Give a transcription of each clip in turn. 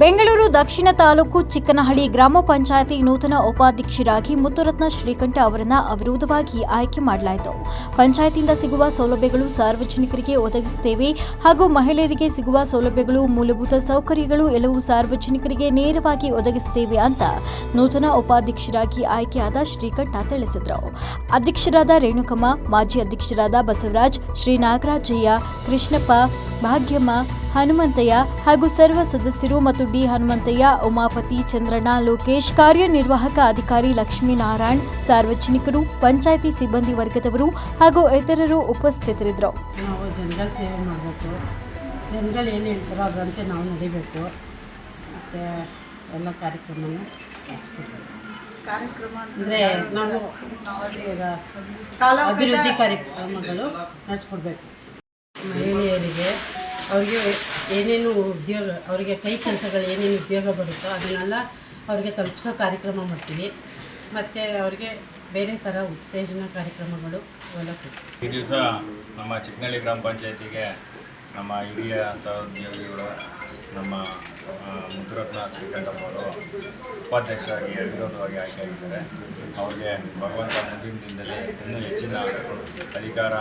ಬೆಂಗಳೂರು ದಕ್ಷಿಣ ತಾಲೂಕು ಚಿಕ್ಕನಹಳ್ಳಿ ಗ್ರಾಮ ಪಂಚಾಯತಿ ನೂತನ ಉಪಾಧ್ಯಕ್ಷರಾಗಿ ಮುತ್ತುರತ್ನ ಶ್ರೀಕಂಠ ಅವರನ್ನು ಅವಿರೋಧವಾಗಿ ಆಯ್ಕೆ ಮಾಡಲಾಯಿತು. ಪಂಚಾಯತಿಯಿಂದ ಸಿಗುವ ಸೌಲಭ್ಯಗಳು ಸಾರ್ವಜನಿಕರಿಗೆ ಒದಗಿಸುತ್ತೇವೆ ಹಾಗೂ ಮಹಿಳೆಯರಿಗೆ ಸಿಗುವ ಸೌಲಭ್ಯಗಳು, ಮೂಲಭೂತ ಸೌಕರ್ಯಗಳು ಎಲ್ಲವೂ ಸಾರ್ವಜನಿಕರಿಗೆ ನೇರವಾಗಿ ಒದಗಿಸುತ್ತೇವೆ ಅಂತ ನೂತನ ಉಪಾಧ್ಯಕ್ಷರಾಗಿ ಆಯ್ಕೆಯಾದ ಶ್ರೀಕಂಠ ತಿಳಿಸಿದರು. ಅಧ್ಯಕ್ಷರಾದ ರೇಣುಕಮ್ಮ, ಮಾಜಿ ಅಧ್ಯಕ್ಷರಾದ ಬಸವರಾಜ್ ಶ್ರೀ ನಾಗರಾಜಯ್ಯ ಕೃಷ್ಣಪ್ಪ, ಭಾಗ್ಯಮ್ಮ ಹನುಮಂತಯ್ಯ ಹಾಗೂ ಸರ್ವ ಸದಸ್ಯರು ಮತ್ತು ಡಿ ಹನುಮಂತಯ್ಯ ಉಮಾಪತಿ ಚಂದ್ರಣ್ಣ ಲೋಕೇಶ್ ಕಾರ್ಯನಿರ್ವಾಹಕ ಅಧಿಕಾರಿ ಲಕ್ಷ್ಮೀನಾರಾಯಣ್ ಸಾರ್ವಜನಿಕರು ಪಂಚಾಯಿತಿ ಸಿಬ್ಬಂದಿ ವರ್ಗದವರು ಹಾಗೂ ಇತರರು ಉಪಸ್ಥಿತರಿದ್ದರು. ನಾವು ಜನಗಳ ಸೇವೆ ಮಾಡಬೇಕು. ಜನಗಳು ಏನು ಹೇಳ್ತಾರೋ ಅದರಂತೆ ನಾವು ನಡಿಬೇಕು. ಮತ್ತು ಎಲ್ಲ ಕಾರ್ಯಕ್ರಮನ ಕಾರ್ಯಕ್ರಮ ಅಂದರೆ ನಾವು ಅಭಿವೃದ್ಧಿ ಕಾರ್ಯಕ್ರಮಗಳು ನಡೆಸ್ಕೊಡ್ಬೇಕು. ಮಹಿಳೆಯರಿಗೆ ಅವ್ರಿಗೆ ಏನೇನು ಉದ್ಯೋಗ, ಅವರಿಗೆ ಕೈ ಕೆಲಸಗಳು ಏನೇನು ಉದ್ಯೋಗ ಬರುತ್ತೋ ಅದನ್ನೆಲ್ಲ ಅವ್ರಿಗೆ ತಲುಪಿಸೋ ಕಾರ್ಯಕ್ರಮ ಮಾಡ್ತೀವಿ. ಮತ್ತು ಅವ್ರಿಗೆ ಬೇರೆ ಥರ ಉತ್ತೇಜನ ಕಾರ್ಯಕ್ರಮಗಳು ಎಲ್ಲ ಈ ದಿವಸ ನಮ್ಮ ಚಿಕ್ಕನಳ್ಳಿ ಗ್ರಾಮ ಪಂಚಾಯತಿಗೆ ನಮ್ಮ ಹಿರಿಯ ಸಹೋದ್ಯೋಗಿಗಳು, ನಮ್ಮ ಆ, ಮುತ್ತುರತ್ನ ಶ್ರೀಕಂಠಪ್ಪವರು ಉಪಾಧ್ಯಕ್ಷರಾಗಿ ಅವಿರೋಧವಾಗಿ ಆಯ್ಕೆಯಾಗಿದ್ದಾರೆ. ಅವ್ರಿಗೆ ಭಗವಂತ ಮುಂದಿನ ದಿನದಲ್ಲಿ ಇನ್ನೂ ಹೆಚ್ಚಿನ ಅಧಿಕಾರ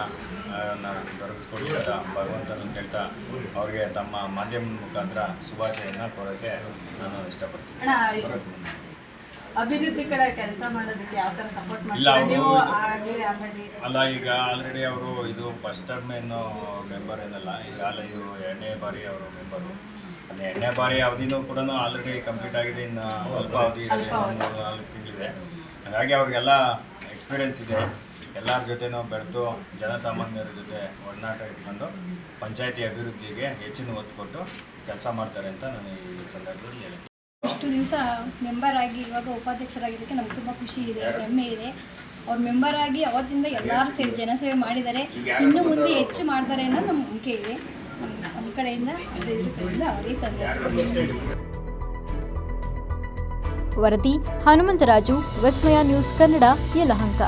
ಅಂತ ಭಗವಂತನ ಕೇಳ್ತಾ ಅವ್ರಿಗೆ ತಮ್ಮ ಮಾಧ್ಯಮದ ಮುಖಾಂತರ ಶುಭಾಶಯನ ಕೋರೋಕ್ಕೆ ನಾನು ಇಷ್ಟಪಡ್ತೀನಿ. ಅಭಿವೃದ್ಧಿ ಕಡೆ ಕೆಲಸ ಮಾಡೋದಕ್ಕೆ ಯಾವ ಥರ ಸಪೋರ್ಟ್ ಮಾಡ್ತಾರೆ? ಅಲ್ಲ ಈಗ ಆಲ್ರೆಡಿ ಅವರು ಇದು ಫಸ್ಟ್ ಟೈಮ್ ಏನು ಮೆಂಬರ್ ಏನಲ್ಲ ಈಗ ಅಲ್ಲ ಇದು ಎರಡನೇ ಬಾರಿ ಅವರು ಮೆಂಬರು ಅದೇ ಎರಡನೇ ಬಾರಿ ಅವಧಿನೂ ಕೂಡ ಆಲ್ರೆಡಿ ಕಂಪ್ಲೀಟ್ ಆಗಿದೆ ಇನ್ನು ಅಲ್ಪ ಅವಧಿ ಇದೆ ನಾಲ್ಕು ತಿಂಗಳಿದೆ. ಹಾಗಾಗಿ ಅವ್ರಿಗೆಲ್ಲ ಎಕ್ಸ್ಪೀರಿಯೆನ್ಸ್ ಇದೆ. ಎಲ್ಲರ ಜೊತೆನೂ ಬೆಳೆದು ಜನಸಾಮಾನ್ಯರ ಜೊತೆ ಒಡನಾಟ ಇಟ್ಕೊಂಡು ಪಂಚಾಯತಿ ಅಭಿವೃದ್ಧಿಗೆ ಹೆಚ್ಚಿನ ಒತ್ತು ಕೊಟ್ಟು ಕೆಲಸ ಮಾಡ್ತಾರೆ ಅಂತ ನಾನು ಈ ಸಂದರ್ಭದಲ್ಲಿ ಹೇಳಿದ್ದೆ ಇಷ್ಟು ದಿವಸ ಮೆಂಬರ್ ಆಗಿ ಇವಾಗ ಉಪಾಧ್ಯಕ್ಷರಾಗಿದ್ದಕ್ಕೆ ನಮ್ಗೆ ತುಂಬ ಖುಷಿ ಇದೆ ಹೆಮ್ಮೆ ಇದೆ. ಅವ್ರು ಮೆಂಬರ್ ಆಗಿ ಅವತ್ತಿಂದ ಎಲ್ಲರೂ ಸೇವೆ ಜನಸೇವೆ ಮಾಡಿದ್ದಾರೆ ಇನ್ನು ಮುಂದೆ ಹೆಚ್ಚು ಮಾಡ್ತಾರೆ ಅನ್ನೋ ನಮ್ಮ ನಂಬಿಕೆ ಇದೆ. ನಮ್ಮ ಕಡೆಯಿಂದ ಕಡೆಯಿಂದ ಅವರಿಗೆ ತಂದೆ ವರದಿ ಹನುಮಂತರಾಜು ವಿಸ್ಮಯ ನ್ಯೂಸ್ ಕನ್ನಡ ಯಲಹಂಕ.